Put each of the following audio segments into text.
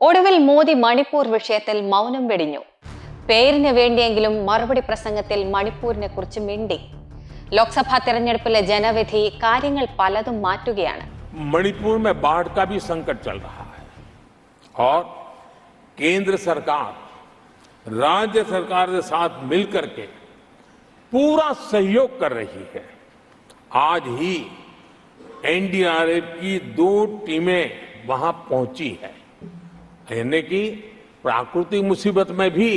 ഒടുവിൽ മോദി മണിപ്പൂർ വിഷയത്തിൽ മൗനം വെടിഞ്ഞു പേരിന് വേണ്ടിയെങ്കിലും മറുപടി പ്രസംഗത്തിൽ മണിപ്പൂരിനെ കുറിച്ച് മിണ്ടി ലോക്സഭാ തെരഞ്ഞെടുപ്പിലെ ജനവിധി കാര്യങ്ങൾ പലതും മാറ്റുകയാണ് मणिपुर में बाढ़ का भी संकट चल रहा है और केंद्र सरकार राज्य सरकार के साथ मिलकर के पूरा सहयोग कर रही है आज ही एनडीआरएफ की दो टीमें वहां पहुंची है यानी कि प्राकृतिक मुसीबत में भी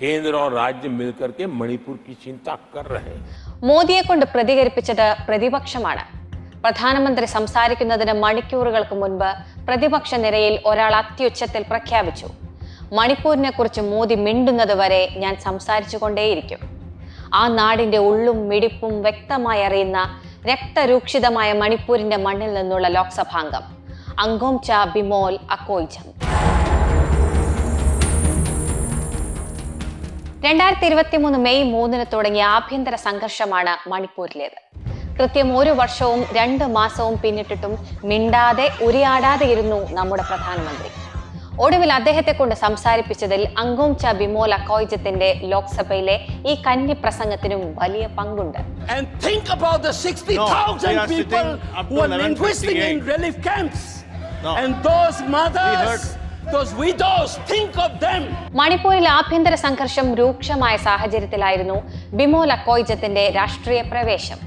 केंद्र और राज्य मिलकर के मणिपुर की चिंता कर रहे हैं മോദിയെ കൊണ്ട് പ്രതികരിപ്പിച്ചത് പ്രതിപക്ഷമാണ് പ്രധാനമന്ത്രി സംസാരിക്കുന്നതിന് മണിക്കൂറുകൾക്ക് മുൻപ് പ്രതിപക്ഷ നിരയിൽ ഒരാൾ അത്യുച്ചത്തിൽ പ്രഖ്യാപിച്ചു മണിപ്പൂരിനെ കുറിച്ച് മോദി മിണ്ടുന്നത് വരെ ഞാൻ സംസാരിച്ചുകൊണ്ടേയിരിക്കും ആ നാടിന്റെ ഉള്ളും മിടിപ്പും വ്യക്തമായി അറിയുന്ന രക്തരൂക്ഷിതമായ മണിപ്പൂരിന്റെ മണ്ണിൽ നിന്നുള്ള ലോക്സഭാംഗം അങ്കോം ച ബിമോൽ അക്കോയ്ജം രണ്ടായിരത്തി ഇരുപത്തി മൂന്ന് മെയ് മൂന്നിന് തുടങ്ങിയ ആഭ്യന്തര സംഘർഷമാണ് മണിപ്പൂരിലേത് കൃത്യം ഒരു വർഷവും രണ്ട് മാസവും പിന്നിട്ടിട്ടും മിണ്ടാതെ ഉരിയാടാതെ ഇരുന്നു നമ്മുടെ പ്രധാനമന്ത്രി ഒടുവിൽ അദ്ദേഹത്തെ കൊണ്ട് സംസാരിപ്പിച്ചതിൽ അങ്കോം ച ബിമോൽ അക്കോയ്ജത്തിന്റെ ലോക്സഭയിലെ ഈ കന്നി പ്രസംഗത്തിനും വലിയ പങ്കുണ്ട് And think about the 60,000 No, people who are in 11:58. relief camps. And those mothers, മണിപ്പൂരിൽ ആഭ്യന്തര സംഘർഷം രൂക്ഷമായ സാഹചര്യത്തിലായിരുന്നു ബിമോൽ അക്കോയ്ജത്തിന്റെ രാഷ്ട്രീയ പ്രവേശം.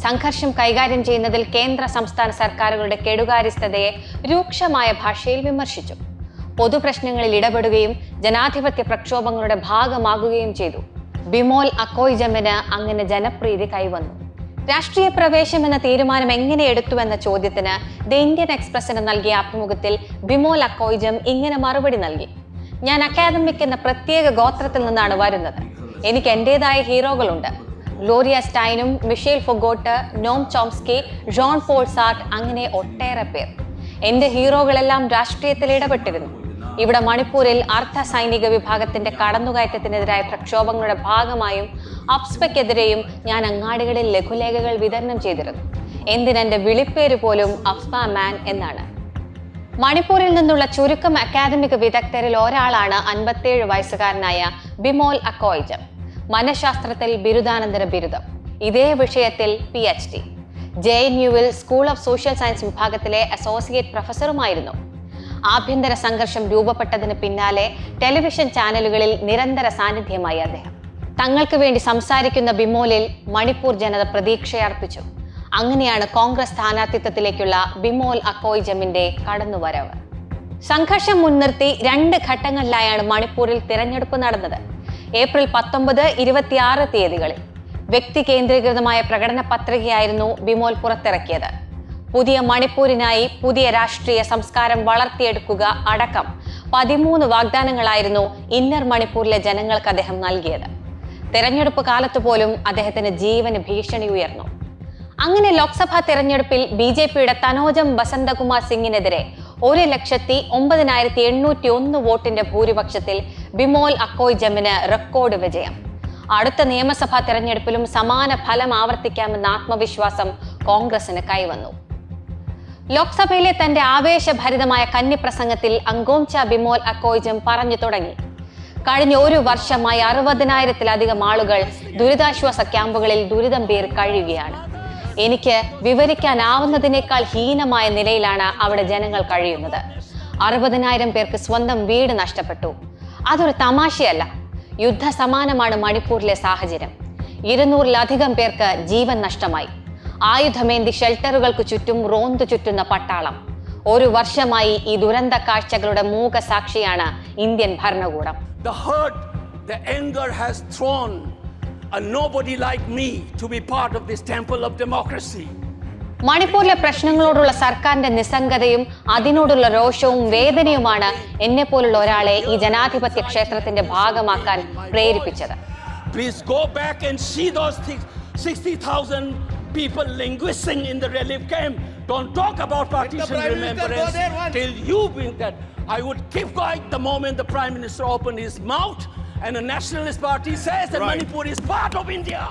സംഘർഷം കൈകാര്യം ചെയ്യുന്നതിൽ കേന്ദ്ര സംസ്ഥാന സർക്കാരുകളുടെ കെടുകാര്യസ്ഥതയെ രൂക്ഷമായ ഭാഷയിൽ വിമർശിച്ചു. പൊതുപ്രശ്നങ്ങളിൽ ഇടപെടുകയും ജനാധിപത്യ പ്രക്ഷോഭങ്ങളുടെ ഭാഗമാകുകയും ചെയ്തു. ബിമോൽ അക്കോയ്ജമിന് അങ്ങനെ ജനപ്രീതി കൈവന്നു. രാഷ്ട്രീയ പ്രവേശം എന്ന തീരുമാനം എങ്ങനെ എടുത്തുവെന്ന ചോദ്യത്തിന് ദ ഇന്ത്യൻ എക്സ്പ്രസിന് നൽകിയ അഭിമുഖത്തിൽ ബിമോൽ അക്കോയ്ജം ഇങ്ങനെ മറുപടി നൽകി. ഞാൻ അക്കാദമിക് എന്ന പ്രത്യേക ഗോത്രത്തിൽ നിന്നാണ് വരുന്നത്. എനിക്ക് എന്റെതായ ഹീറോകളുണ്ട്. Gloria സ്റ്റൈനും Michel Foucault Noam Chomsky John Paul Sartre അങ്ങനെ ഒട്ടേറെ പേർ. എന്റെ ഹീറോകളെല്ലാം രാഷ്ട്രീയത്തിൽ ഇടപെട്ടിരുന്നു. ഇവിടെ മണിപ്പൂരിൽ അർദ്ധ സൈനിക വിഭാഗത്തിന്റെ കടന്നുകയറ്റത്തിനെതിരായ പ്രക്ഷോഭങ്ങളുടെ ഭാഗമായും അപ്സ്പയ്ക്കെതിരെയും ഞാൻ അങ്ങാടികളിൽ ലഘുലേഖകൾ വിതരണം ചെയ്തിരുന്നു. എന്തിനെന്റെ വിളിപ്പേര് പോലും അഫ്സ മാൻ എന്നാണ്. മണിപ്പൂരിൽ നിന്നുള്ള ചുരുക്കം അക്കാദമിക് വിദഗ്ധരിൽ ഒരാളാണ് അൻപത്തേഴ് വയസ്സുകാരനായ ബിമോൽ അക്കോയിജം. മനഃശാസ്ത്രത്തിൽ ബിരുദാനന്തര ബിരുദം. ഇതേ വിഷയത്തിൽ P H D J N യുവിൽ school of social science വിഭാഗത്തിലെ അസോസിയേറ്റ് പ്രൊഫസറുമായിരുന്നു ആഭ്യന്തര സംഘർഷം രൂപപ്പെട്ടതിന് പിന്നാലെ ടെലിവിഷൻ ചാനലുകളിൽ നിരന്തര സാന്നിധ്യമായി അദ്ദേഹം. തങ്ങൾക്ക് വേണ്ടി സംസാരിക്കുന്ന ബിമോലിൽ മണിപ്പൂർ ജനത പ്രതീക്ഷയർപ്പിച്ചു. അങ്ങനെയാണ് കോൺഗ്രസ് സ്ഥാനാർത്ഥിത്വത്തിലേക്കുള്ള ബിമോൽ അക്കോയ് ജമ്മിന്റെ കടന്നുവരവ്. സംഘർഷം മുൻനിർത്തി രണ്ട് ഘട്ടങ്ങളിലായാണ് മണിപ്പൂരിൽ തിരഞ്ഞെടുപ്പ് നടന്നത്. ഏപ്രിൽ പത്തൊമ്പത് ഇരുപത്തിയാറ് തീയതികളിൽ. വ്യക്തി കേന്ദ്രീകൃതമായ പ്രകടന പത്രികയായിരുന്നു ബിമോൽ പുറത്തിറക്കിയത്. പുതിയ മണിപ്പൂരിനായി പുതിയ രാഷ്ട്രീയ സംസ്കാരം വളർത്തിയെടുക്കുക അടക്കം പതിമൂന്ന് വാഗ്ദാനങ്ങളായിരുന്നു ഇന്നർ മണിപ്പൂരിലെ ജനങ്ങൾക്ക് അദ്ദേഹം നൽകിയത്. തെരഞ്ഞെടുപ്പ് കാലത്ത് പോലും അദ്ദേഹത്തിന് ജീവന് ഭീഷണി ഉയർന്നു. അങ്ങനെ ലോക്സഭാ തെരഞ്ഞെടുപ്പിൽ ബി ജെ പിയുടെ തനോജം ബസന്തകുമാർ സിംഗിനെതിരെ ഒരു ലക്ഷത്തി ഒമ്പതിനായിരത്തി എണ്ണൂറ്റി ഒന്ന് വോട്ടിന്റെ ഭൂരിപക്ഷത്തിൽ ബിമോൽ അക്കോയ് ജമിന് റെക്കോർഡ് വിജയം. അടുത്ത നിയമസഭാ തെരഞ്ഞെടുപ്പിലും സമാന ഫലം ആവർത്തിക്കാമെന്ന ആത്മവിശ്വാസം കോൺഗ്രസിന് കൈവന്നു. ലോക്സഭയിലെ തന്റെ ആവേശഭരിതമായ കന്നിപ്രസംഗത്തിൽ അങ്കോംച ബിമോൽ അക്കോയിജം പറഞ്ഞു തുടങ്ങി. കഴിഞ്ഞ ഒരു വർഷമായി അറുപതിനായിരത്തിലധികം ആളുകൾ ദുരിതാശ്വാസ ക്യാമ്പുകളിൽ ദുരിതം പേർ കഴിയുകയാണ്. എനിക്ക് വിവരിക്കാനാവുന്നതിനേക്കാൾ ഹീനമായ നിലയിലാണ് അവിടെ ജനങ്ങൾ കഴിയുന്നത്. അറുപതിനായിരം പേർക്ക് സ്വന്തം വീട് നഷ്ടപ്പെട്ടു. അതൊരു തമാശയല്ല. യുദ്ധസമാനമാണ് മണിപ്പൂരിലെ സാഹചര്യം. ഇരുന്നൂറിലധികം പേർക്ക് ജീവൻ നഷ്ടമായി. ആയുധമേന്തി ഷെൽട്ടറുകൾക്ക് ചുറ്റും റോന്തു ചുറ്റുന്ന പട്ടാളം ഒരു വർഷമായി ഈ ദുരന്ത കാഴ്ചകളുടെ മൂക സാക്ഷിയാണ് ഇന്ത്യൻ ഭരണകൂടം The hurt, the anger has thrown a nobody like me to be part of this temple of democracy. മണിപ്പൂരിലെ പ്രശ്നങ്ങളോടുള്ള സർക്കാരിന്റെ നിസ്സംഗതയും അതിനോടുള്ള രോഷവും വേദനയുമാണ് എന്നെ പോലുള്ള ഒരാളെ ഈ ജനാധിപത്യ ക്ഷേത്രത്തിന്റെ ഭാഗമാക്കാൻ പ്രേരിപ്പിച്ചത് Please go back and see those things. 60,000 people linguisting in the relief camp. Don't talk about partition remembrance there till you bring that. I would keep quiet the moment the Prime Minister opened his mouth and the nationalist party says that Right. Manipur is part of India.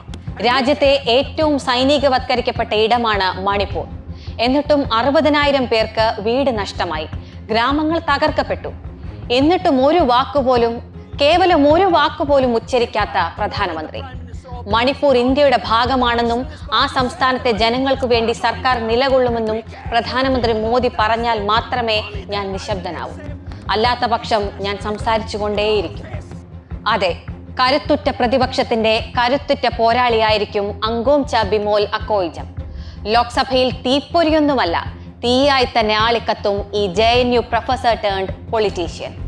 രാജ്യത്തെ ഏറ്റവും സൈനികവത്കരിക്കപ്പെട്ട ഇടമാണ് മണിപ്പൂർ എന്നിട്ടും അറുപതിനായിരം പേർക്ക് വീട് നഷ്ടമായി ഗ്രാമങ്ങൾ തകർക്കപ്പെട്ടു എന്നിട്ടും ഒരു വാക്കുപോലും കേവലം ഒരു വാക്കുപോലും ഉച്ചരിക്കാത്ത പ്രധാനമന്ത്രി മണിപ്പൂർ ഇന്ത്യയുടെ ഭാഗമാണെന്നും ആ സംസ്ഥാനത്തെ ജനങ്ങൾക്കു വേണ്ടി സർക്കാർ നിലകൊള്ളുമെന്നും പ്രധാനമന്ത്രി മോദി പറഞ്ഞാൽ മാത്രമേ ഞാൻ നിശബ്ദനാവൂ. അല്ലാത്ത പക്ഷം ഞാൻ സംസാരിച്ചു കൊണ്ടേയിരിക്കും അതെ കരുത്തുറ്റ പ്രതിപക്ഷത്തിന്റെ കരുത്തുറ്റ പോരാളിയായിരിക്കും അങ്കോം ചാബിമോൽ അക്കോയിജം. ലോക്സഭയിൽ തീപ്പൊരിയൊന്നുമല്ല തീയായി തന്നെ ആളിക്കത്തും ഈ J N U professor turned politician.